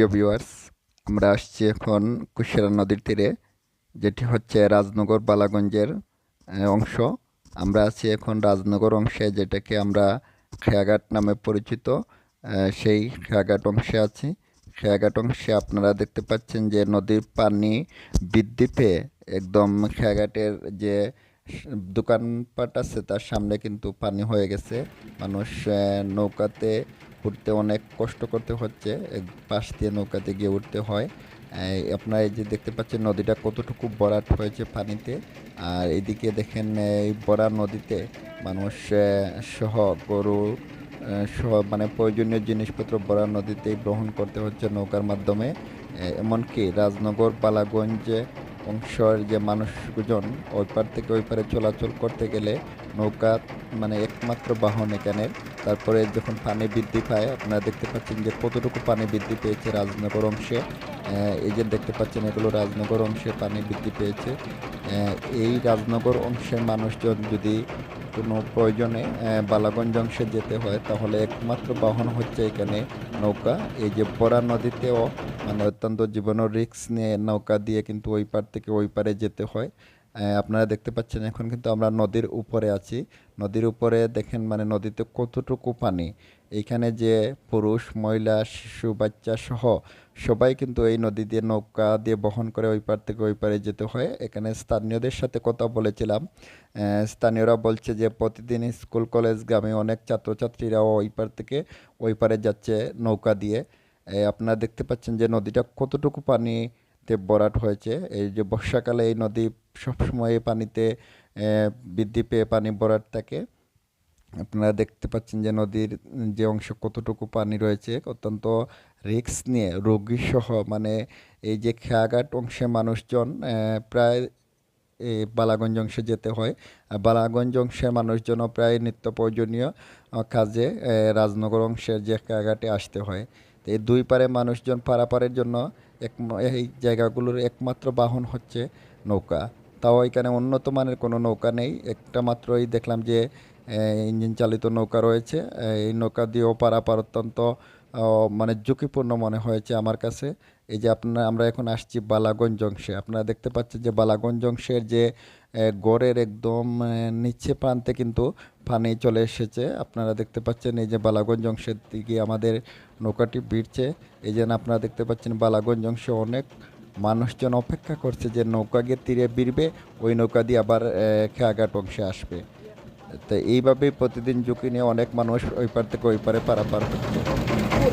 প্রিয় ভিউয়ার্স আমরা আসছি এখন কুশিয়ারা নদীর তীরে, যেটি হচ্ছে রাজনগর বালাগঞ্জের অংশ। আমরা আছি এখন রাজনগর অংশে, যেটাকে আমরা খেয়াঘাট নামে পরিচিত। সেই খেয়াঘাট অংশে আছি। খেয়াঘাট অংশে আপনারা দেখতে পাচ্ছেন যে নদীর পানি বৃদ্ধি পেয়ে একদম খেয়াঘাটের যে দোকানপাট আছে, তার সামনে কিন্তু পানি হয়ে গেছে। মানুষ নৌকাতে উঠতে অনেক কষ্ট করতে হচ্ছে পাশ দিয়ে নৌকাতে গিয়ে উঠতে হয়। আপনারা এই যে দেখতে পাচ্ছেন নদীটা কতটুকু বরাট হয়েছে পানিতে, আর এদিকে দেখেন এই বরা নদীতে মানুষ সহ গরু সহ মানে প্রয়োজনীয় জিনিসপত্র বরা নদীতেই গ্রহণ করতে হচ্ছে নৌকার মাধ্যমে। এমনকি রাজনগর, বালাগঞ্জ অংশের যে মানুষজন ওই পার থেকে ওই পারে চলাচল করতে গেলে নৌকা মানে একমাত্র বাহন এখানে তারপরে যখন পানি বৃদ্ধি পায়, আপনারা দেখতে পাচ্ছেন যে কতটুকু পানি বৃদ্ধি পেয়েছে রাজনগর অংশে। এই যে দেখতে পাচ্ছেন এগুলো রাজনগর অংশে পানি বৃদ্ধি পেয়েছে। এই রাজনগর অংশের মানুষজন যদি কোনো প্রয়োজনে বালাগঞ্জ অংশে যেতে হয়, তাহলে একমাত্র বাহন হচ্ছে এখানে নৌকা। এই যে বরা নদীতেও মানে অত্যন্ত জীবনের রিস্ক নিয়ে নৌকা দিয়ে কিন্তু ওই পার থেকে ওই পারে যেতে হয়। আপনারা দেখতে পাচ্ছেন এখন কিন্তু আমরা নদীর উপরে আছি। নদীর উপরে দেখেন মানে নদীতে কতটুকু পানি। এইখানে যে পুরুষ, মহিলা, শিশু, বাচ্চা সহ সবাই কিন্তু এই নদী দিয়ে নৌকা দিয়ে বহন করে ওই পার থেকে ওই পারে যেতে হয়। এখানে স্থানীয়দের সাথে কথা বলেছিলাম। স্থানীয়রা বলছে যে প্রতিদিন স্কুল, কলেজ গ্রামে অনেক ছাত্রছাত্রীরাও ওই পার থেকে ওই পারে যাচ্ছে নৌকা দিয়ে। আপনারা দেখতে পাচ্ছেন যে নদীটা কতটুকু পানিতে ভরাট হয়েছে। এই যে বর্ষাকালে এই নদী সবসময় পানিতে বৃদ্ধি পেয়ে পানি ভরাট থাকে। আপনারা দেখতে পাচ্ছেন যে নদীর, যে অংশ কতটুকু পানি রয়েছে, অত্যন্ত রিস্ক নিয়ে, রোগী সহ মানে এই যে খেয়াঘাট অংশে মানুষজন প্রায় এই বালাগঞ্জ অংশে যেতে হয়। আর বালাগঞ্জ অংশের মানুষজনও প্রায় নিত্য প্রয়োজনীয় কাজে রাজনগর অংশের যে খেয়াঘাটে আসতে হয়। তো এই দুই পারে মানুষজন পারাপারের জন্য এক, এই জায়গাগুলোর একমাত্র বাহন হচ্ছে নৌকা। তাও এখানে উন্নত মানের কোনো নৌকা নেই। একটা মাত্রই দেখলাম যে ইঞ্জিন চালিত নৌকা রয়েছে। এই নৌকা দিয়েও পারাপার অত্যন্ত মানে ঝুঁকিপূর্ণ মনে হয়েছে আমার কাছে। এই যে আপনার আমরা এখন আসছি বালাগঞ্জ অংশে। আপনারা দেখতে পাচ্ছেন যে বালাগঞ্জ অংশের যে গড়ের একদম নিচে প্রান্তে কিন্তু পানি চলে এসেছে। আপনারা দেখতে পাচ্ছেন এই যে বালাগঞ্জ অংশের দিকে আমাদের নৌকাটি ভিড়ছে। এই যে আপনারা দেখতে পাচ্ছেন বালাগঞ্জ অংশে অনেক মানুষজন অপেক্ষা করছে যে নৌকা গিয়ে তীরে বিড়বে, ওই নৌকা দিয়ে আবার খেয়াঘাট অংশে আসবে। তো এইভাবেই প্রতিদিন ঝুঁকি নিয়ে অনেক মানুষ ওই পার থেকে ওই পারে পারাপার হচ্ছে।